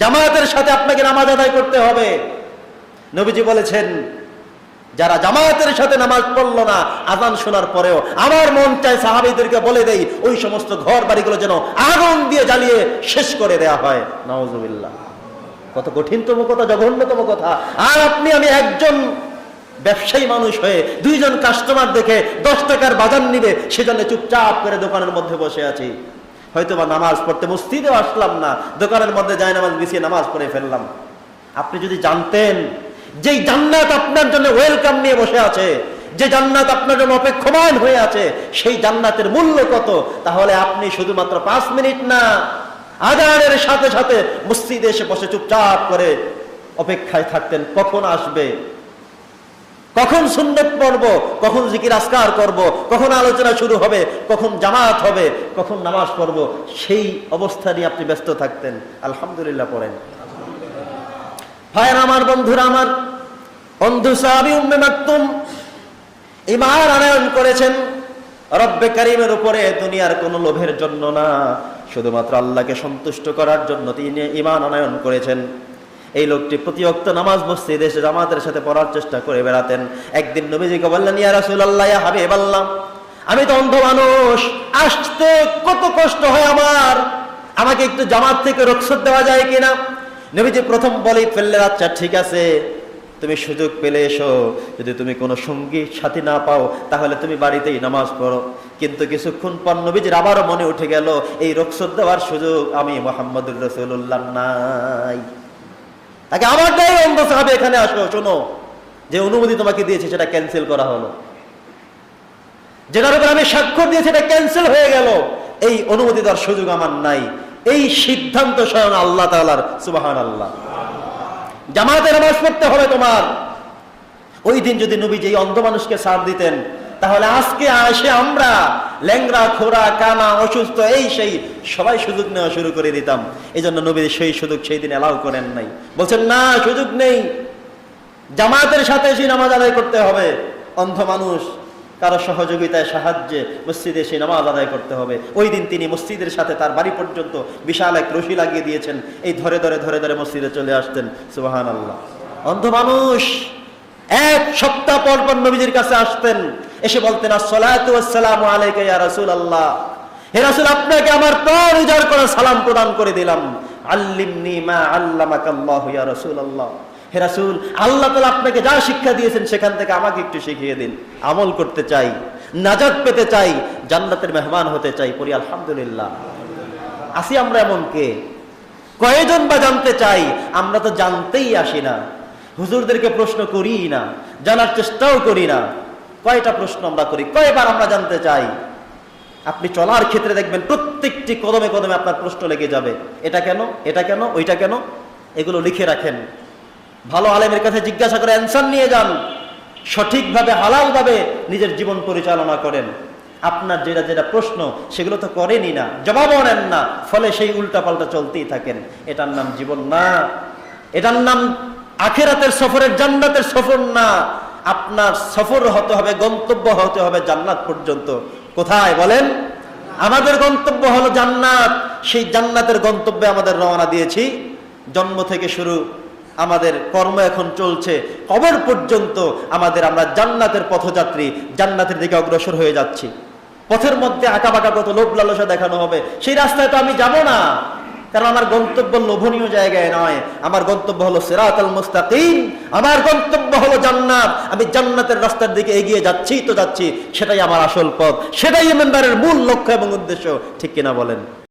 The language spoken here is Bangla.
জামায়াতের সাথে আপনাকে নামাজ আদায় করতে হবে। নবীজি বলেছেন, যারা জামায়াতের সাথে নামাজ পড়ল না আজান শোনার পরেও আমার মন চায় সাহাবিদেরকে বলে দেই, ওই সমস্ত ঘর বাড়িগুলো যেন আগুন দিয়ে জ্বালিয়ে শেষ করে দেয়া হয়। নওয়াজুবিল্লাহ কত কঠিনতম কথা, জঘন্যতম কথা। আর আপনি, আমি একজন ব্যবসায়ী মানুষ হয়ে দুইজন কাস্টমার দেখে দশ টাকার বাজার নিবে, সেজন্য চুপচাপ করে দোকানের মধ্যে বসে আছি। হয়তো বা নামাজ পড়তে মসজিদেও আসলাম না, দোকানের মধ্যে যায় নামাজ বিছিয়ে নামাজ পড়ে ফেললাম। আপনি যদি জানতেন, যেই জান্নাত আপনার জন্য ওয়েলকাম নিয়ে বসে আছে, যে জান্নাত আপনার জন্য অপেক্ষমান হয়ে আছে, সেই জান্নাতের মূল্য কত, তাহলে আপনি শুধুমাত্র পাঁচ মিনিট না, আজানের সাথে সাথে মসজিদে এসে বসে চুপচাপ করে অপেক্ষায় থাকতেন, কখন আসবে? কখন সুন্নত পড়ব, কখন জিকির আসকার করব, কখন আলোচনা শুরু হবে, কখন জামাত হবে, কখন নামাজ পড়ব, সেই অবস্থা নিয়ে আপনি ব্যস্ত থাকতেন। আলহামদুলিল্লাহ পড়েন। ভাইয়ের আমার, বন্ধুরা আমার, বন্ধু সাহাবি উম্মে মাকতুম ইমান আনয়ন করেছেন রব্বে কারিমের উপরে দুনিয়ার কোনো লোভের জন্য না, শুধুমাত্র আল্লাহকে সন্তুষ্ট করার জন্য তিনি ইমান আনয়ন করেছেন। এই লোকটি প্রতিরক্ত নামাজ মসজিদ এসে জামাতের সাথে পড়ার চেষ্টা করে বেড়াতেন। একদিন নবীজিকে বললেন, ইয়া রাসূলুল্লাহ, ইয়া হাবিব আমি তো অন্ধ মানুষ, আসতে কত কষ্ট হয় আমার। আমাকে একটু জামাত থেকে রক্ষত দেওয়া যায় কিনা? নবীজি প্রথম বলেই ফেললেন আচ্ছা ঠিক আছে, তুমি সুযোগ পেলে এসো। যদি তুমি কোনো সঙ্গী সাথী না পাও, তাহলে তুমি বাড়িতেই নামাজ পড়ো। কিন্তু কিছুক্ষণ পর নবীজির আবারও মনে উঠে গেল, এই রক্ষত দেওয়ার সুযোগ আমি মোহাম্মদুর রসুল্লাহ নাই। তাকে আমার দেয় অন্ধ সাহাবে এখানে আসো, শোনো। যে অনুমতি তোমাকে দিয়েছে, সেটা ক্যান্সেল করা হলো। যেটার উপর আমি স্বাক্ষর দিয়েছি এটা ক্যান্সেল হয়ে গেল। এই অনুমতি দেওয়ার সুযোগ আমার নাই। এই সিদ্ধান্ত স্বয়ং আল্লাহ তালার সুবাহান আল্লাহ জামাতে নামাজ পড়তে হবে তোমার। ওই দিন যদি নবী যে অন্ধ মানুষকে সাথ দিতেন তাহলে আজকে আসে আমরা। ল্যাংরা খোরা কানা, অসুস্থ, এই সেই সবাই সুযোগ নেওয়া শুরু করে দিতাম। এই জন্য নবী সেই সুযোগ সেই দিন অ্যালাউ করেন নাই। বলছেন, না, সুযোগ নেই। জামাতের সাথে এসে নামাজ আদায় করতে হবে। অন্ধ মানুষ, কারও সহযোগিতায় সাহায্যে মসজিদে এসে নামাজ আদায় করতে হবে। ওই দিন তিনি মসজিদের সাথে তার বাড়ি পর্যন্ত বিশাল এক রশি লাগিয়ে দিয়েছেন। এই ধরে ধরে ধরে ধরে মসজিদে চলে আসতেন। সুবাহান আল্লাহ অন্ধ মানুষ এক সপ্তাহ পর পর নবীজির কাছে আসতেন। এসে বলতেন ওয়াসসালামু আলাইকা ইয়া রাসূলুল্লাহ। হে রাসূল, আপনাকে আমার প্রাণ উজাড় করে সালাম প্রদান করে দিলাম। আল্লিমনি মা আল্লামাকাল্লাহু ইয়া রাসূলুল্লাহ। হে রাসূল, আল্লাহ তাআলা আপনাকে যা শিক্ষা দিয়েছেন সেখান থেকে আমাকে একটু শিখিয়ে দিন। আমল করতে চাই, নাজাত পেতে চাই, জান্নাতের মেহমান হতে চাই পড়ি, আলহামদুলিল্লাহ। আসি আমরা এমন কে কয়জন বা জানতে চাই? আমরা তো জানতেই আসি না। হুজুরদেরকে প্রশ্ন করি না, জানার চেষ্টাও করি না। কয়টা প্রশ্ন আমরা করি? কয়বার আমরা জানতে চাই? আপনি চলার ক্ষেত্রে দেখবেন প্রত্যেকটি কদমে কদমে আপনার প্রশ্ন লেগে যাবে। এটা কেন? এটা কেন? ওইটা কেন? এগুলো লিখে রাখেন। ভালো আলেমের কাছে জিজ্ঞাসা করে অ্যান্সার নিয়ে যান। সঠিকভাবে, হালালভাবে নিজের জীবন পরিচালনা করেন। আপনার যেটা যেটা প্রশ্ন, সেগুলো তো করেনই না। জবাবও নেন না। ফলে সেই উল্টাপাল্টা চলতেই থাকেন। এটার নাম জীবন না। এটার নাম আখেরাতের সফরের জান্নাতের সফর না। আপনার সফর হতে হবে, গন্তব্য হতে হবে জান্নাত পর্যন্ত। কোথায় বলেন? আমাদের গন্তব্য হলো জান্নাত। সেই জান্নাতের গন্তব্যে আমাদের রওনা দিয়েছি। জন্ম থেকে শুরু আমাদের কর্ম এখন চলছে। কবর পর্যন্ত আমাদের আমরা জান্নাতের পথযাত্রী, জান্নাতের দিকে অগ্রসর হয়ে যাচ্ছি। পথের মধ্যে আঁকা বাঁকা কত লোভ লালসা দেখানো হবে। সেই রাস্তায় তো আমি যাব না। কারণ আমার গন্তব্য লোভনীয় জায়গায় নয়। আমার গন্তব্য হলো সেরাতাল মুস্তাকিম। আমার গন্তব্য হলো জান্নাত। আমি জান্নাতের রাস্তার দিকে এগিয়ে যাচ্ছি, তো যাচ্ছি। সেটাই আমার আসল পথ। সেটাই মেম্বারের মূল লক্ষ্য এবং উদ্দেশ্য। ঠিক কিনা বলেন?